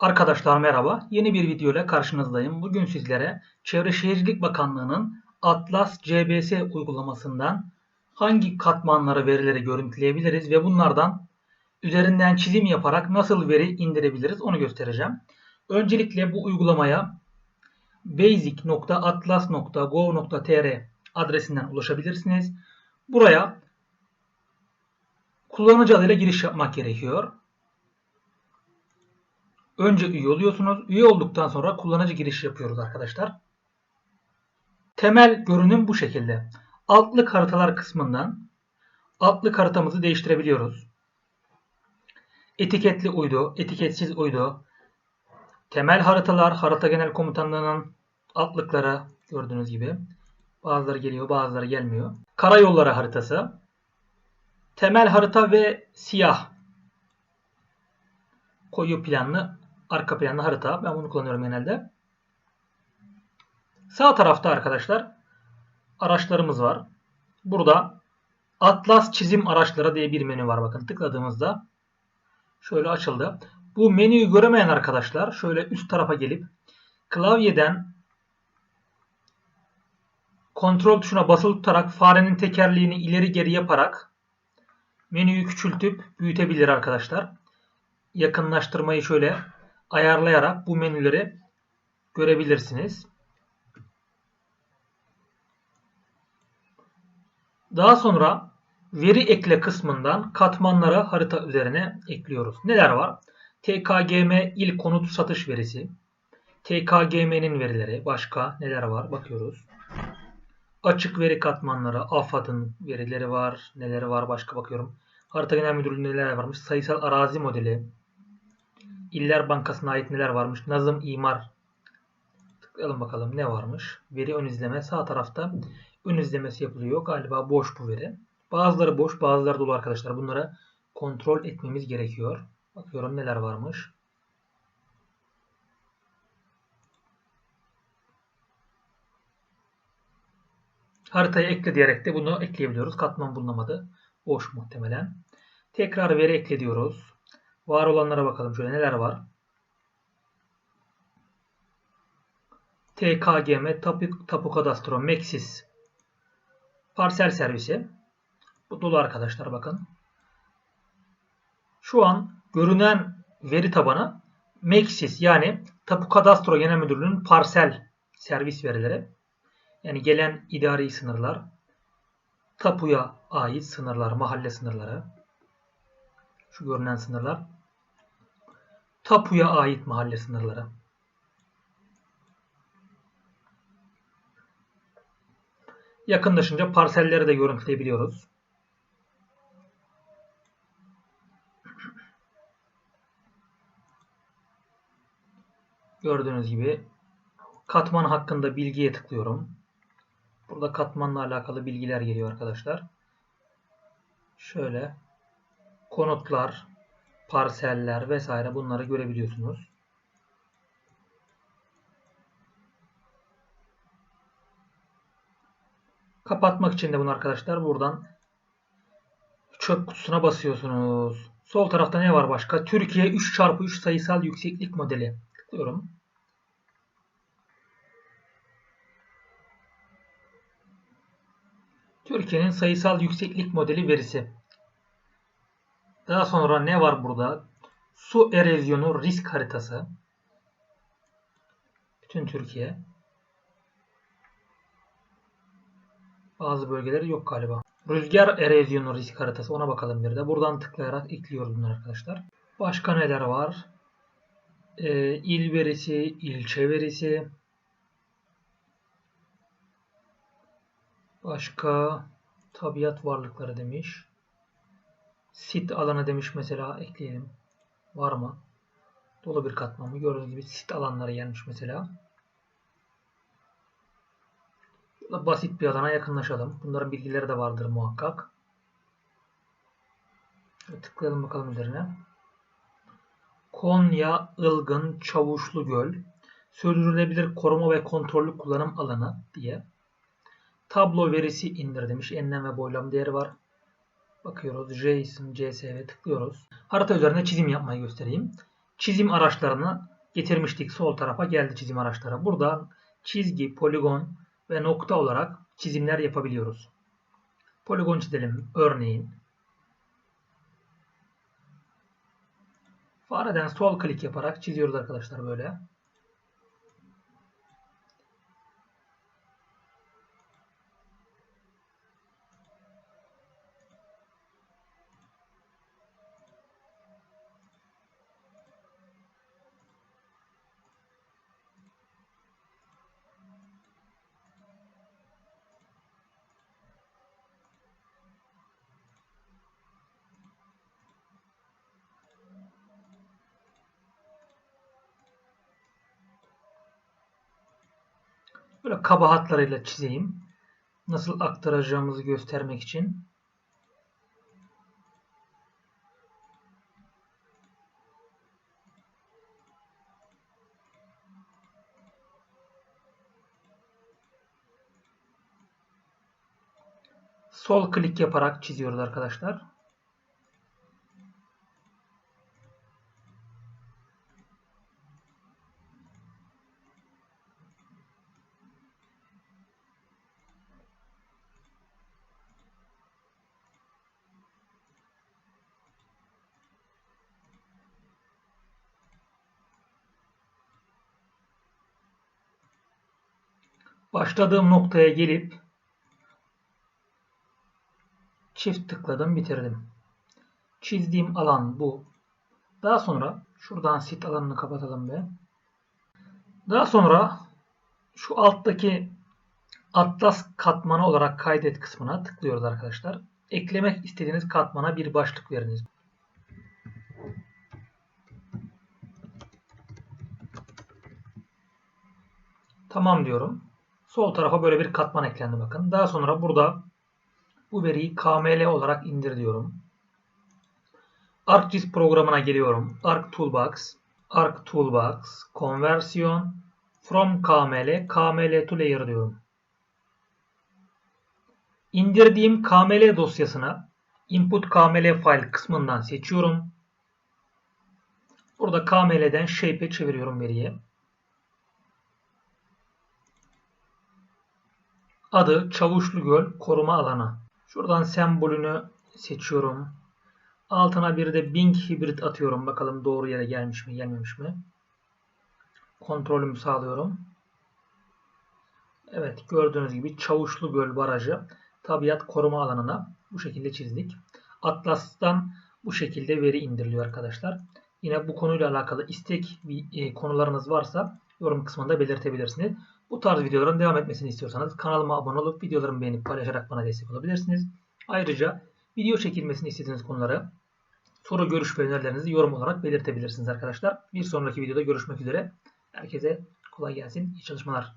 Arkadaşlar merhaba. Yeni bir video ile karşınızdayım. Bugün sizlere Çevre Şehircilik Bakanlığı'nın Atlas CBS uygulamasından hangi katmanları verileri görüntüleyebiliriz ve bunlardan üzerinden çizim yaparak nasıl veri indirebiliriz onu göstereceğim. Öncelikle bu uygulamaya basic.atlas.gov.tr adresinden ulaşabilirsiniz. Buraya kullanıcı adıyla giriş yapmak gerekiyor. Önce üye oluyorsunuz. Üye olduktan sonra kullanıcı giriş yapıyoruz arkadaşlar. Temel görünüm bu şekilde. Altlık haritalar kısmından altlık haritamızı değiştirebiliyoruz. Etiketli uydu, etiketsiz uydu, temel haritalar, harita genel komutanlığının altlıkları gördüğünüz gibi. Bazıları geliyor, bazıları gelmiyor. Karayolları haritası, temel harita ve siyah koyu planlı arka planlı harita. Ben bunu kullanıyorum genelde. Sağ tarafta arkadaşlar araçlarımız var. Burada Atlas çizim araçları diye bir menü var. Bakın tıkladığımızda şöyle açıldı. Bu menüyü göremeyen arkadaşlar şöyle üst tarafa gelip klavyeden kontrol tuşuna basılı tutarak farenin tekerleğini ileri geri yaparak menüyü küçültüp büyütebilir arkadaşlar. Yakınlaştırmayı şöyle ayarlayarak bu menüleri görebilirsiniz. Daha sonra veri ekle kısmından katmanları harita üzerine ekliyoruz. Neler var? TKGM il konut satış verisi. TKGM'nin verileri. Başka neler var? Bakıyoruz. Açık veri katmanları. AFAD'ın verileri var. Neleri var? Başka bakıyorum. Harita Genel Müdürlüğü'nde neler varmış? Sayısal arazi modeli. İller Bankası'na ait neler varmış? Nazım İmar. Tıklayalım bakalım ne varmış. Veri ön izleme sağ tarafta ön izlemesi yapılıyor. Galiba boş bu veri. Bazıları boş bazıları dolu arkadaşlar. Bunları kontrol etmemiz gerekiyor. Bakıyorum neler varmış. Haritayı ekle diyerek de bunu ekleyebiliyoruz. Katman bulunamadı. Boş muhtemelen. Tekrar veri ekle diyoruz. Var olanlara bakalım şöyle neler var. TKGM, Tapu, Tapu Kadastro, Maxis, parsel servisi. Bu dolu arkadaşlar bakın. Şu an görünen veri tabanı Maxis yani Tapu Kadastro Genel Müdürlüğü'nün parsel servis verileri. Yani gelen idari sınırlar, tapuya ait sınırlar, mahalle sınırları. Şu görünen sınırlar tapuya ait mahalle sınırları. Yakınlaşınca parselleri de görüntüleyebiliyoruz. Gördüğünüz gibi katman hakkında bilgiye tıklıyorum. Burada katmanla alakalı bilgiler geliyor arkadaşlar. Şöyle konutlar, parseller vesaire bunları görebiliyorsunuz. Kapatmak için de bunu arkadaşlar buradan çöp kutusuna basıyorsunuz. Sol tarafta ne var başka? Türkiye 3x3 sayısal yükseklik modeli. Tıklıyorum. Türkiye'nin sayısal yükseklik modeli verisi. Daha sonra ne var burada? Su erozyonu risk haritası. Bütün Türkiye. Bazı bölgeleri yok galiba. Rüzgar erozyonu risk haritası. Ona bakalım bir de. Buradan tıklayarak ekliyoruz bunları arkadaşlar. Başka neler var? Ee, il verisi, ilçe verisi. Başka tabiat varlıkları demiş. Sit alanı demiş mesela ekleyelim. Var mı? Dolu bir katman mı? Gördüğünüz gibi sit alanları gelmiş mesela. Şöyle basit bir alana yakınlaşalım. Bunların bilgileri de vardır muhakkak. Şöyle tıklayalım bakalım üzerine. Konya Ilgın Çavuşlu Göl sürdürülebilir koruma ve kontrollü kullanım alanı diye tablo verisi indir demiş. Enlem ve boylam değeri var. Bakıyoruz. JSON, CSV tıklıyoruz. Harita üzerinde çizim yapmayı göstereyim. çizim araçlarını getirmiştik. Sol tarafa geldi çizim araçları. Buradan çizgi, poligon ve nokta olarak çizimler yapabiliyoruz. Poligon çizelim örneğin. Fareden sol klik yaparak çiziyoruz arkadaşlar böyle. Böyle kaba hatlarıyla çizeyim. Nasıl aktaracağımızı göstermek için. Sol klik yaparak çiziyoruz arkadaşlar. Başladığım noktaya gelip çift tıkladım bitirdim. Çizdiğim alan bu. Daha sonra şuradan sit alanını kapatalım be. Daha sonra şu alttaki Atlas katmanı olarak kaydet kısmına tıklıyoruz arkadaşlar. Eklemek istediğiniz katmana bir başlık veriniz. Tamam diyorum. Sol tarafa böyle bir katman eklendi bakın. Daha sonra burada bu veriyi KML olarak indir diyorum. ArcGIS programına geliyorum. Arc Toolbox, Arc Toolbox, Konversiyon, From KML, KML to Layer diyorum. İndirdiğim KML dosyasına Input KML file kısmından seçiyorum. Burada KML'den Shape'e çeviriyorum veriyi. Adı Çavuşlu Göl Koruma Alanı. Şuradan sembolünü seçiyorum. Altına bir de Bing Hybrid atıyorum. Bakalım doğru yere gelmiş mi gelmemiş mi. Kontrolümü sağlıyorum. Evet gördüğünüz gibi Çavuşlu Göl Barajı tabiat koruma alanına bu şekilde çizdik. Atlas'tan bu şekilde veri indiriliyor arkadaşlar. Yine bu konuyla alakalı istek bir konularınız varsa yorum kısmında belirtebilirsiniz. Bu tarz videoların devam etmesini istiyorsanız kanalıma abone olup videolarımı beğenip paylaşarak bana destek olabilirsiniz. Ayrıca video çekilmesini istediğiniz konuları soru, görüş ve önerilerinizi yorum olarak belirtebilirsiniz arkadaşlar. Bir sonraki videoda görüşmek üzere. Herkese kolay gelsin. İyi çalışmalar.